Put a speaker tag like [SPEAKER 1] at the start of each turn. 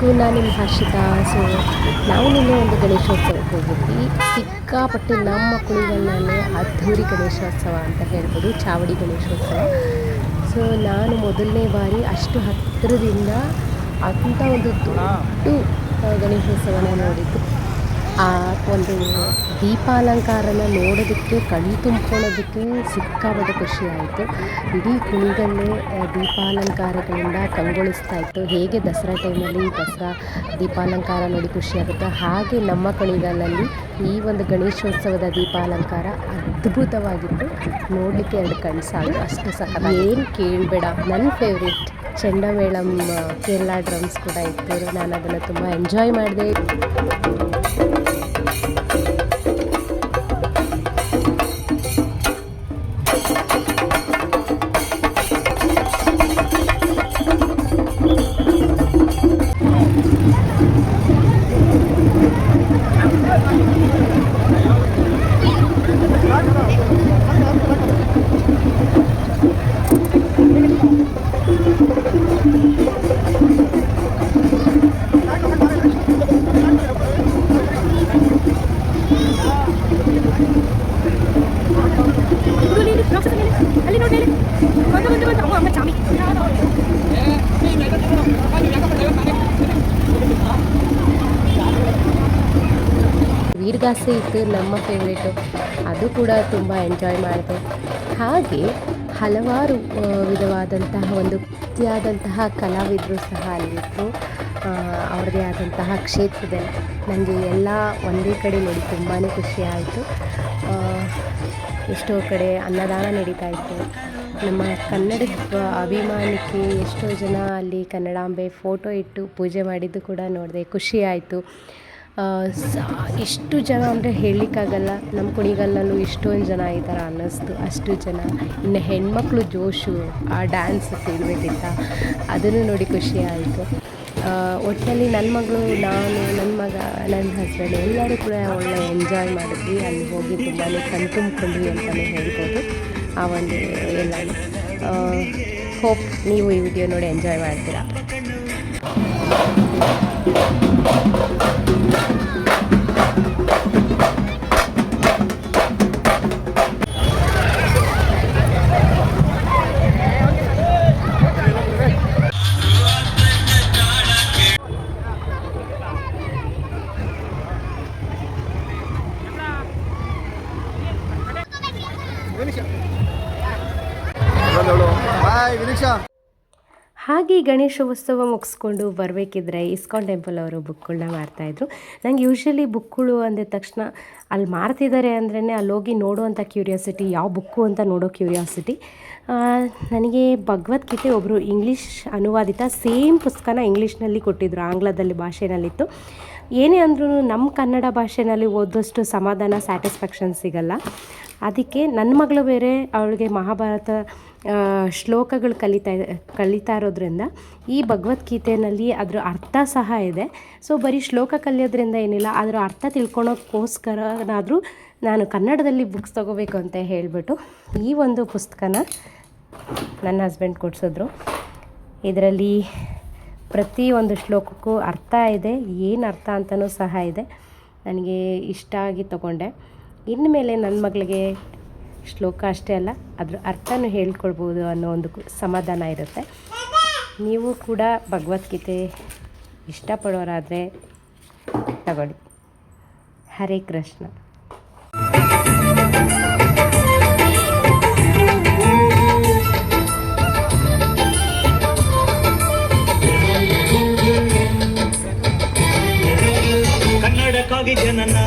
[SPEAKER 1] ಎಲ್ಲರಿಗೂ ನಾನು ನಿಮ್ಮ ಹರ್ಷಿತಾ. ಸೊ ನಾವು ನಿನ್ನೆ ಒಂದು ಗಣೇಶೋತ್ಸವಕ್ಕೆ ಹೋಗಿದ್ವಿ. ಸಿಕ್ಕಾಪಟ್ಟೆ ನಮ್ಮ ಮಕ್ಕಳಿಗೆಲ್ಲ ಅದ್ಧೂರಿ ಗಣೇಶೋತ್ಸವ ಅಂತ ಹೇಳ್ಬೋದು, ಚಾವಡಿ ಗಣೇಶೋತ್ಸವ. ಸೊ ನಾನು ಮೊದಲನೇ ಬಾರಿ ಅಷ್ಟು ಹತ್ತಿರದಿಂದ ಅಂಥ ಒಂದು ದೊಡ್ಡ ಗಣೇಶೋತ್ಸವನ ನೋಡಿದ್ದು. ಆ ಒಂದು ದೀಪಾಲಂಕಾರನ ನೋಡೋದಕ್ಕೆ ಕಣ್ಣು ತುಂಬ್ಕೊಳ್ಳೋದಕ್ಕೆ ಸಿಕ್ಕಾಪಟ್ಟೆ ಖುಷಿ ಆಯಿತು. ಇಡೀ ಕುಣಿಗಲ್ಲೇ ದೀಪಾಲಂಕಾರಗಳಿಂದ ಕಂಗೊಳಿಸ್ತಾ ಇತ್ತು. ಹೇಗೆ ದಸರಾ ಟೈಮಲ್ಲಿ ದಸರಾ ದೀಪಾಲಂಕಾರ ನೋಡಿ ಖುಷಿಯಾಗುತ್ತೆ ಹಾಗೆ ನಮ್ಮ ಕುಣಿಗಲ್ಲಲ್ಲಿ ಈ ಒಂದು ಗಣೇಶೋತ್ಸವದ ದೀಪಾಲಂಕಾರ ಅದ್ಭುತವಾಗಿತ್ತು. ನೋಡಲಿಕ್ಕೆ ಎರಡು ಕಣ್ಣು ಸಾಲು ಅಷ್ಟು ಸಹ ಏನು ಕೇಳಬೇಡ. ನನ್ನ ಫೇವ್ರೇಟ್ ಚಂಡಮೇಳಂ ಕೇರಳ ಡ್ರಮ್ಸ್ ಕೂಡ ಇತ್ತು. ನಾನು ಅದನ್ನು ತುಂಬ ಎಂಜಾಯ್ ಮಾಡಿದೆ. ವೀರಗಾಸೆ ಇತ್ತು ನಮ್ಮ ಫೇವ್ರೇಟು ಅದು ಕೂಡ ತುಂಬ ಎಂಜಾಯ್ ಮಾಡಿದೆ. ಹಾಗೆ ಹಲವಾರು ವಿಧವಾದಂತಹ ಒಂದು ಆದಂತಹ ಕಲಾವಿದರು ಸಹ ಅಲ್ಲಿತ್ತು ಆ, ಅವ್ರದ್ದೇ ಆದಂತಹ ಕ್ಷೇತ್ರದಲ್ಲಿ ನನಗೆ ಎಲ್ಲ ಒಂದೇ ಕಡೆ ನೋಡಿ ತುಂಬಾ ಖುಷಿ ಆಯಿತು. ಎಷ್ಟೋ ಕಡೆ ಅನ್ನದಾನ ನಡೀತಾ ಇತ್ತು. ನಮ್ಮ ಕನ್ನಡದ ಅಭಿಮಾನಕ್ಕೆ ಎಷ್ಟೋ ಜನ ಅಲ್ಲಿ ಕನ್ನಡಾಂಬೆ ಫೋಟೋ ಇಟ್ಟು ಪೂಜೆ ಮಾಡಿದ್ದು ಕೂಡ ನೋಡಿದೆ ಖುಷಿ ಆಯಿತು. ಆ, ಸ ಎಷ್ಟು ಜನ ಅಂದರೆ ಹೇಳಲಿಕ್ಕಾಗಲ್ಲ. ನಮ್ಮ ಕುಣಿಗಲ್ಲಲ್ಲೂ ಇಷ್ಟೊಂದು ಜನ ಈ ಥರ ಅನ್ನಿಸ್ತು. ಅಷ್ಟು ಜನ. ಇನ್ನು ಹೆಣ್ಮಕ್ಳು ಜೋಶು, ಆ ಡ್ಯಾನ್ಸ್ ಇರಬೇಕಿತ್ತ ಅದನ್ನು ನೋಡಿ ಖುಷಿ ಆಯಿತು. ಒಟ್ಟಿನಲ್ಲಿ ನನ್ನ ಮಗಳು, ನಾನು ನನ್ನ ಮಗ ನನ್ನ ಹಸ್ಬೆಂಡ್ ಎಲ್ಲರೂ ಕೂಡ ಒಳ್ಳೆ ಎಂಜಾಯ್ ಮಾಡಿದ್ವಿ. ಅಲ್ಲಿ ಹೋಗಿ ತುಂಬಾ ಕಣ್ತುಂಬ್ಕೊಂಡ್ವಿ ಅಂತಲೇ ಹೇಳ್ಬೋದು. ಆ ಒಂದು ಎಲ್ಲ ಹೋಪ್ ನೀವು ಈ ವಿಡಿಯೋ ನೋಡಿ ಎಂಜಾಯ್ ಮಾಡ್ತೀರಾ.
[SPEAKER 2] Bye, Vinixha.
[SPEAKER 1] ಹಾಗೆ ಗಣೇಶೋತ್ಸವ ಮುಗಿಸ್ಕೊಂಡು ಬರಬೇಕಿದ್ರೆ ಇಸ್ಕಾನ್ ಟೆಂಪಲ್ ಅವರು ಬುಕ್ಗಳನ್ನ ಮಾರ್ತಾಯಿದ್ರು ನಂಗೆ ಯೂಶ್ವಲಿ ಬುಕ್ಗಳು ಅಂದ ತಕ್ಷಣ ಅಲ್ಲಿ ಮಾರ್ತಿದ್ದಾರೆ ಅಂದ್ರೇ ಅಲ್ಲಿ ಹೋಗಿ ನೋಡುವಂಥ ಕ್ಯೂರಿಯಾಸಿಟಿ ಯಾವ ಬುಕ್ಕು ಅಂತ ನೋಡೋ ಕ್ಯೂರಿಯಾಸಿಟಿ ನನಗೆ ಭಗವದ್ಗೀತೆ ಒಬ್ಬರು ಇಂಗ್ಲೀಷ್ ಅನುವಾದಿತ ಸೇಮ್ ಪುಸ್ತಕನ ಇಂಗ್ಲೀಷ್ನಲ್ಲಿ ಕೊಟ್ಟಿದ್ದರು ಆಂಗ್ಲದಲ್ಲಿ ಭಾಷೆನಲ್ಲಿತ್ತು. ಏನೇ ಅಂದ್ರೂ ನಮ್ಮ ಕನ್ನಡ ಭಾಷೆನಲ್ಲಿ ಓದೋಷ್ಟು ಸಮಾಧಾನ ಸ್ಯಾಟಿಸ್ಫ್ಯಾಕ್ಷನ್ ಸಿಗಲ್ಲ. ಅದಕ್ಕೆ ನನ್ನ ಮಗಳು ಬೇರೆ, ಅವಳಿಗೆ ಮಹಾಭಾರತ ಶ್ಲೋಕಗಳು ಕಲಿತಾ ಕಲಿತಾ ಇರೋದ್ರಿಂದ ಈ ಭಗವದ್ಗೀತೆಯಲ್ಲಿ ಅದರ ಅರ್ಥ ಸಹ ಇದೆ. ಸೊ, ಬರೀ ಶ್ಲೋಕ ಕಲಿಯೋದ್ರಿಂದ ಏನಿಲ್ಲ ಅದರ ಅರ್ಥ ತಿಳ್ಕೊಳೋಕ್ಕೋಸ್ಕರನಾದರೂ ನಾನು ಕನ್ನಡದಲ್ಲಿ ಬುಕ್ಸ್ ತೊಗೋಬೇಕು ಅಂತ ಹೇಳಿಬಿಟ್ಟು ಈ ಒಂದು ಪುಸ್ತಕನ ನನ್ನ ಹಸ್ಬೆಂಡ್ ಕೊಡಿಸಿದ್ರು. ಇದರಲ್ಲಿ ಪ್ರತಿ ಒಂದು ಶ್ಲೋಕಕ್ಕೂ ಅರ್ಥ ಇದೆ, ಏನು ಅರ್ಥ ಅಂತಲೂ ಸಹ ಇದೆ. ನನಗೆ ಇಷ್ಟ ಆಗಿ ತಗೊಂಡೆ. ಇನ್ಮೇಲೆ ನನ್ನ ಮಗಳಿಗೆ ಶ್ಲೋಕ ಅಷ್ಟೇ ಅಲ್ಲ, ಅದ್ರ ಅರ್ಥನೂ ಹೇಳ್ಕೊಳ್ಬೋದು ಅನ್ನೋ ಒಂದು ಸಮಾಧಾನ ಇರುತ್ತೆ. ನೀವು ಕೂಡ ಭಗವದ್ಗೀತೆ ಇಷ್ಟಪಡೋರಾದರೆ ತಗೊಳ್ಳಿ. ಹರೇ ಕೃಷ್ಣ.
[SPEAKER 3] ಜನನ ಕನ್ನಡಕ್ಕಾಗಿ ಮರ